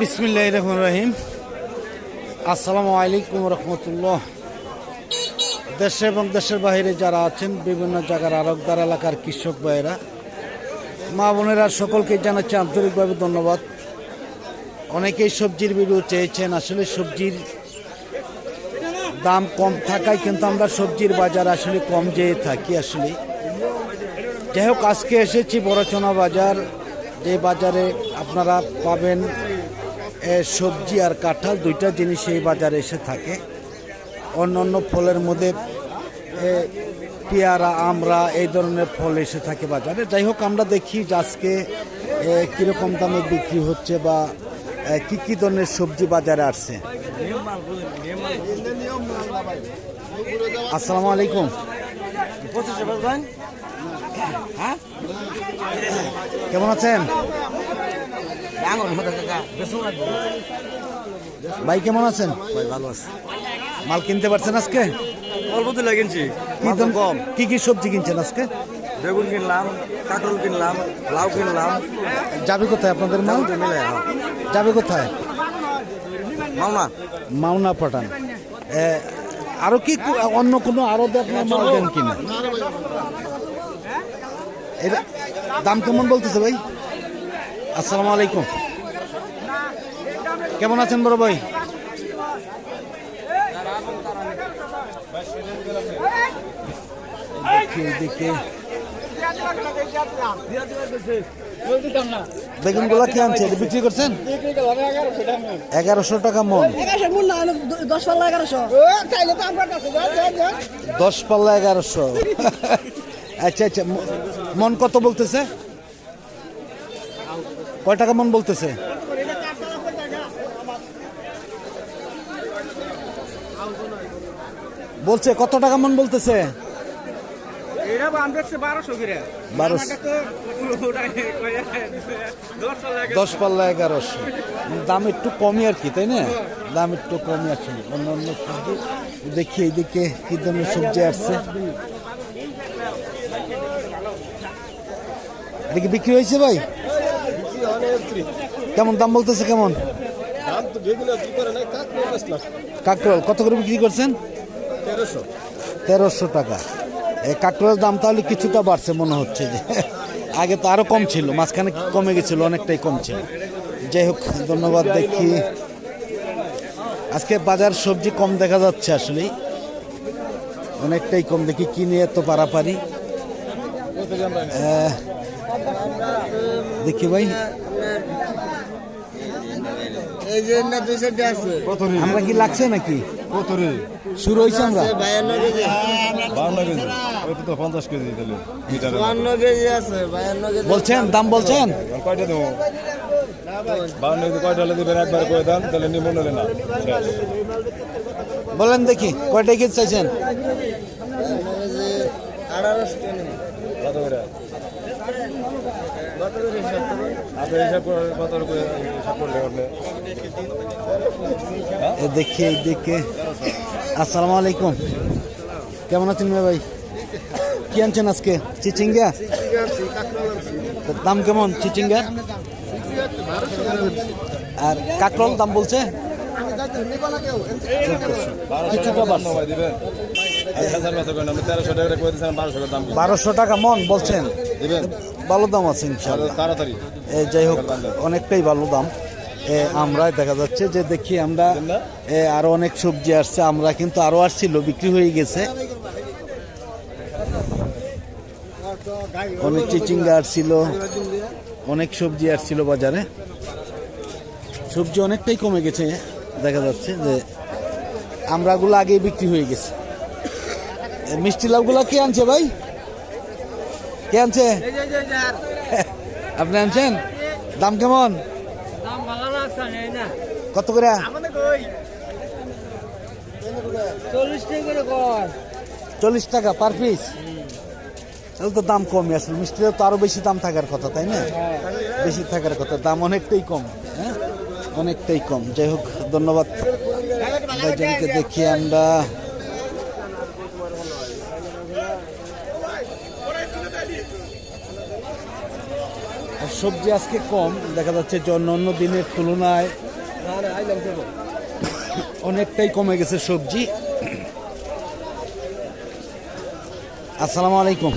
বিসমিল্লাহ রহমান রহিম। আসসালামু আলাইকুম রহমতুল্লাহ। দেশে এবং দেশের বাইরে যারা আছেন, বিভিন্ন জায়গার আরবদার এলাকার কৃষক ভাইয়েরা, মা বোনেরা, সকলকে জানাচ্ছি আন্তরিকভাবে ধন্যবাদ। অনেকেই সবজির ভিডিও চেয়েছেন, আসলে সবজির দাম কম থাকায় কিন্তু আমরা সবজির বাজার আসলে কম যেয়ে থাকি আসলে। যাই হোক, আজকে এসেছি বড়চনা বাজার। যে বাজারে আপনারা পাবেন সবজি আর কাঁঠাল দুইটা জিনিস এই বাজারে এসে থাকে। অন্য অন্য ফলের মধ্যে পেয়ারা আমরা এই ধরনের ফল এসে থাকে বাজারে। যাই হোক আমরা দেখি যে আজকে কীরকম দামে বিক্রি হচ্ছে বা কি কি ধরনের সবজি বাজারে আসছে। আসসালামু আলাইকুম। হ্যাঁ? কেমন আছেন? ভাই কেমন আছেন? ভাই ভালো আছে। মাল কিনতে পারছেন আজকে? অল্প দিলে কিনছি। কি দাম কম। কি কি সবজি কিনছেন আজকে? বেগুন কিনলাম কাঁকরোল কিনলাম লাউ কিনলাম। যাবে কোথায় আপনাদের মাল? মিলে হ্যাঁ। যাবে কোথায়? মাওনা। মাওনা পাঠান। আরও কি অন্য কোনো আরও আপনার মাল দেন কিনা। এটা দাম কেমন বলতেছে ভাই? আসসালামু আলাইকুম। কেমন আছেন বড় ভাই? বেগুনগুলা কি আনছে? বিক্রি করছেন? এগারোশো টাকা মন। দশ পাল্লা এগারোশো। দশ পাল্লা এগারোশো আচ্ছা। আচ্ছা মন কত বলতেছে? কয় টাকা মন বলতেছে? বলছে কত টাকা মন বলতেছে? দশ পাল্লা এগারোশো। দাম একটু কমই আর কি তাই না? দাম একটু কমই আছে অন্য অন্য সবজি দেখি এইদিকে কি ধরনের সবজি আসছে। এটা কি বিক্রি হয়েছে ভাই? কেমন দাম বলতেছে কেমন? কাকরোল কত করে বিক্রি করছেন? তেরোশো। টাকা। এই কাকরোলের দাম তাহলে কিছুটা বাড়ছে মনে হচ্ছে যে। আগে তো আরও কম ছিল মাঝখানে কমে গেছিল অনেকটাই কম ছিল। যাই হোক ধন্যবাদ দেখি। আজকে বাজার সবজি কম দেখা যাচ্ছে আসলে অনেকটাই কম দেখি কি নিয়ে এত পারাপারি? দেখি ভাই। এই যে না আছে। আমরা কি লাগছে নাকি? শুরু হয়েছে আমরা। বায়ান্ন কেজি। বান্ন কেজি? ওইটা তো পঞ্চাশ কেজি তাহলে মিটারে বান্ন কেজি আছে বায়ান্ন কেজি। বলছেন দাম বলছেন? কয়টা দেবো? বান্ন কেজি কয়টা হলে দেবেন? একবার করে দেন তাহলে নিমন হলে না। বলেন দেখি কয়টা কেজি চাইছেন? কেজি কত করে আপনি হিসাব করে কত করে হিসাব করলে আপনি দেখি এইদিকে আসসালামু আলাইকুম। কেমন আছেন ভাই কি আনছেন আজকে? চিচিঙ্গা? দাম কেমন চিচিঙ্গা? আর কাকরল দাম বলছে? বারোশো টাকা মন বলছেন। ভালো দাম আছে ইনশাল্লাহ তাড়াতাড়ি। যাই হোক অনেকটাই ভালো দাম। আমরা দেখা যাচ্ছে যে দেখি আমরা আরও অনেক সবজি আসছে আমরা কিন্তু আরও আসছিল বিক্রি হয়ে গেছে। অনেক চিচিঙ্গা আসছিল অনেক সবজি আসছিল বাজারে। সবজি অনেকটাই কমে গেছে দেখা যাচ্ছে যে আমরাগুলো আগেই বিক্রি হয়ে গেছে। মিষ্টি লাউগুলো কে আনছে ভাই? কে আনছে? আপনি আনছেন? দাম কেমন? কত করে? চল্লিশ টাকা পার পিস। তাহলে তো দাম কমই আসলে। মিষ্টিটা তো আরও বেশি দাম থাকার কথা, তাই না? বেশি থাকার কথা। দাম অনেকটাই কম হ্যাঁ? অনেকটাই কম। যাই হোক, ধন্যবাদ। দেখি আমরা। সবজি আজকে কম দেখা যাচ্ছে যে অন্য দিনের তুলনায় অনেকটাই কমে গেছে সবজি। আসসালামু আলাইকুম।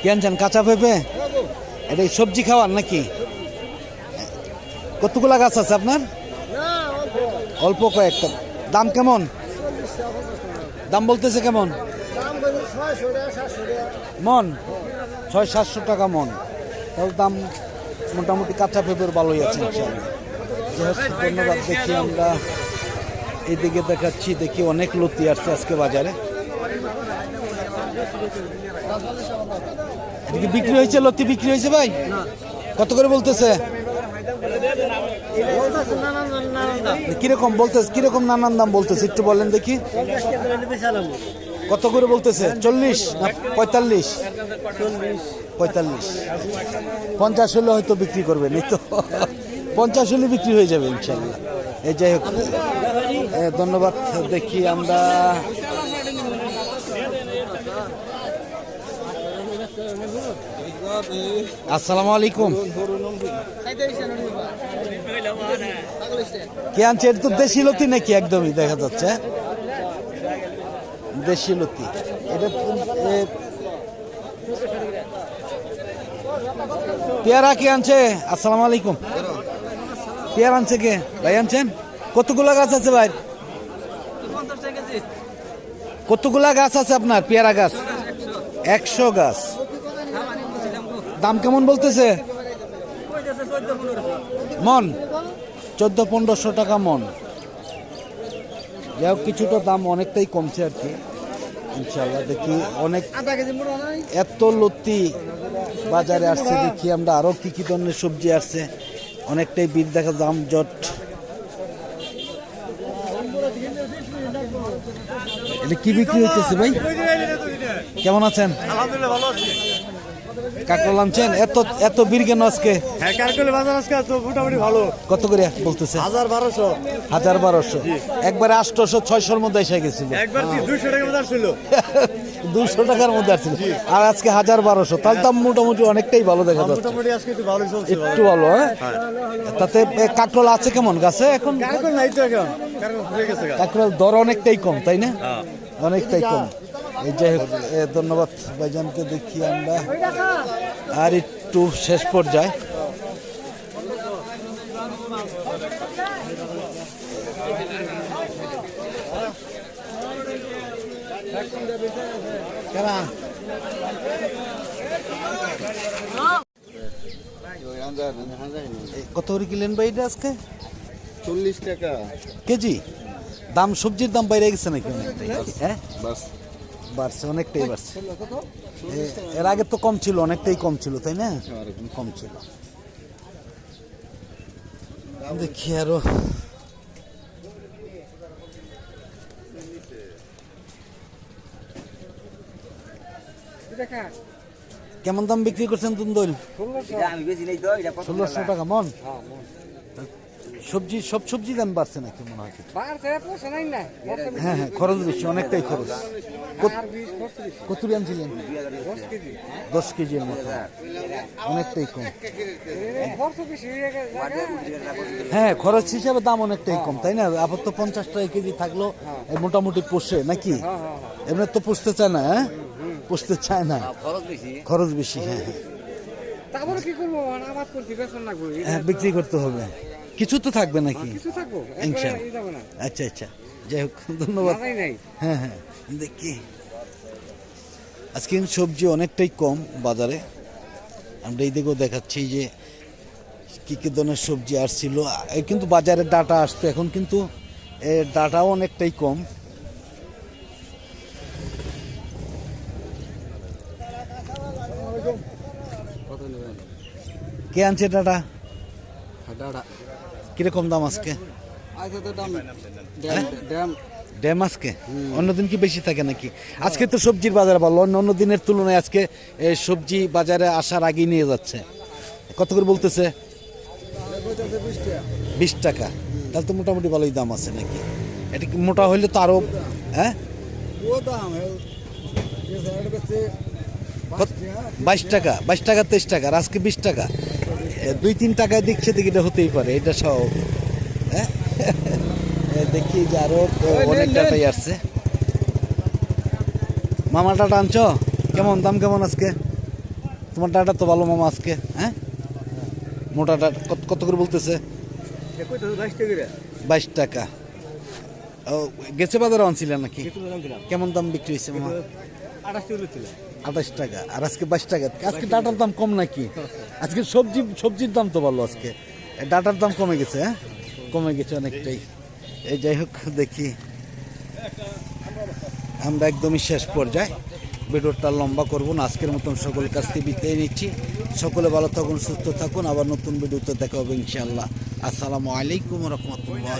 কি আনছেন কাঁচা পেঁপে? এটা সবজি খাওয়ার নাকি? কতগুলা গাছ আছে আপনার? অল্প কয়েকটা। দাম কেমন? দাম বলতেছে কেমন? মন? ছয় সাতশো টাকা মন। তাহলে দাম মোটামুটি কাঁচা পেঁপের ভালোই আছে হোক, ধন্যবাদ দেখি আমরা এদিকে দেখাচ্ছি দেখি অনেক লতি আসছে আজকে বাজারে। এদিকে বিক্রি হয়েছে লতি বিক্রি হয়েছে ভাই? কত করে বলতেছে? কীরকম বলতেছে কীরকম নানান দাম বলতেছে একটু বলেন দেখি। কত করে বলতেছে? চল্লিশ না পঁয়তাল্লিশ? পঁয়তাল্লিশ। পঞ্চাশ হলে হয়তো বিক্রি করবেন এই তো? পঞ্চাশ হলে বিক্রি হয়ে যাবে ইনশাল্লাহ। এই যাই হোক ধন্যবাদ। দেখি আমরা আসসালামু আলাইকুম। কে আনছে? এটা তো দেশি লতি নাকি একদমই, দেখা যাচ্ছে দেশি লতি। এটা পেয়ারা কে আনছে? আসসালামু আলাইকুম। পেয়ারা আনছে কে? ভাই আনছেন? কতগুলা গাছ আছে ভাই? কতগুলা গাছ আছে আপনার? পেয়ারা গাছ? একশো গাছ। দাম কেমন বলতেছে? মন? চোদ্দ, পনেরোশো টাকা মন। যাই হোক, কিছুটা দাম অনেকটাই কমছে আর কি। ইনশাল্লাহ দেখি অনেক এত লতি বাজারে আসছে, দেখি আমরা আরও কী কী ধরনের সবজি আসছে। অনেকটাই বীর দেখা দাম জট। এটা কি বিক্রি হইতেছে ভাই? কেমন আছেন? আলহামদুলিল্লাহ, ভালো আছি। কাকরল আনছেন এত এত কেন আজকে? হ্যাঁ বাজার আজকে তো মোটামুটি ভালো। কত করে বলতেছে? হাজার বারোশো। হাজার বারোশো। একবারে আটশোশো ছয়শোর মধ্যে এসে গেছিল। একবার কি দুইশো টাকা বাজার ছিল দুশো টাকার মধ্যে আসছিল। আর আজকে হাজার বারোশো। তার দাম মোটামুটি অনেকটাই ভালো দেখা যাচ্ছে। মোটামুটি আজকে একটু ভালোই চলছে। একটু ভালো হ্যাঁ? তাতে এ, কাকরোল আছে কেমন? গাছে এখন? কারকল নাই তো এখন। হয়ে। কাকরোল দর অনেকটাই কম তাই না? অনেকটাই কম। এই যাই হোক এ, ধন্যবাদ ভাইজানকে দেখি আমরা। আর একটু শেষ পর্যায়ে। এই কত করে কিলেন ভাই এটা আজকে? চল্লিশ টাকা। কেজি? দাম সবজির দাম বাইরে গেছে নাকি? হ্যাঁ? বাড়ছে অনেকটাই বাড়ছে। এর আগে তো কম ছিল অনেকটাই কম ছিল তাই না? কম ছিল। দেখি আরও। কেমন দাম বিক্রি করছেন তুন্দল? ষোলোশো টাকা। মন। সবজি সব সবজি দাম বাড়ছে নাকি মনে হয় কিছু? হ্যাঁ হ্যাঁ খরচ বেশি অনেকটাই খরচ। কত- কত আনছিলেন? দশ কেজির মতো। অনেকটাই কম। হ্যাঁ খরচ হিসাবে দাম অনেকটাই কম তাই না? আপাতত পঞ্চাশ টাকা কেজি থাকল মোটামুটি পোষে নাকি? এমনি তো পুষতে চায় না হ্যাঁ? পুষতে চায় না। খরচ বেশি। হ্যাঁ হ্যাঁ। হ্যাঁ বিক্রি করতে হবে। কিছু তো থাকবে নাকি? কিছু থাকব। আচ্ছা আচ্ছা। যাই হোক ধন্যবাদ। হ্যাঁ হ্যাঁ। দেখি। আজকে কিন্তু সবজি অনেকটাই কম বাজারে। আমরা এই দিকেও দেখাচ্ছি যে কী কী ধরনের সবজি আসছিল। কিন্তু বাজারে ডাটা আসতো এখন কিন্তু ডাটাও অনেকটাই কম। কে আনছে ডাটা। কীরকম দাম আজকে আচ্ছা হ্যাঁ? ড্যাম আজকে অন্যদিন কি বেশি থাকে নাকি আজকে তো সবজির বাজার ভালো অন্য অন্য দিনের তুলনায় আজকে সবজি বাজারে আসার আগেই নিয়ে যাচ্ছে কত করে বলতেছে বিশ টাকা তাহলে তো মোটামুটি ভালোই দাম আছে নাকি এটা কি মোটা হইলে তো আরও হ্যাঁ বাইশ টাকা বাইশ টাকা তেইশ টাকা আর আজকে বিশ টাকা দুই তিন টাকায় দিচ্ছে দেখি এটা হতেই পারে এটা সহ হ্যাঁ? দেখি যে আরও অনেক টাকাই আসছে। মামা টাটা আনছো কেমন দাম কেমন আজকে? তোমার ডাটা তো ভালো মামা আজকে হ্যাঁ? মোটা ডাটা কত- কত করে বলতেছে? বাইশ টাকা ও গেছে বাজারে আনছিলেন নাকি? কেমন দাম বিক্রি হয়েছে মামা? আঠাশ টাকা, আর আজকে বাইশ টাকা। আজকে ডাটার দাম কম নাকি? আজকে সবজি, সবজির দাম তো ভালো আজকে। ডাটার দাম কমে গেছে হ্যাঁ? কমে গেছে অনেকটাই। এই যাই হোক, দেখি। আমরা একদমই শেষ পর্যায়ে। ভিডিওটা লম্বা করব না, আজকের মতন সকল কাছ থেকে বিদায় নিচ্ছি। সকলে ভালো থাকুন, সুস্থ থাকুন। আবার নতুন ভিডিওতে দেখা হবে ইনশাআল্লাহ। আসসালামু আলাইকুম রহমতুল্লাহ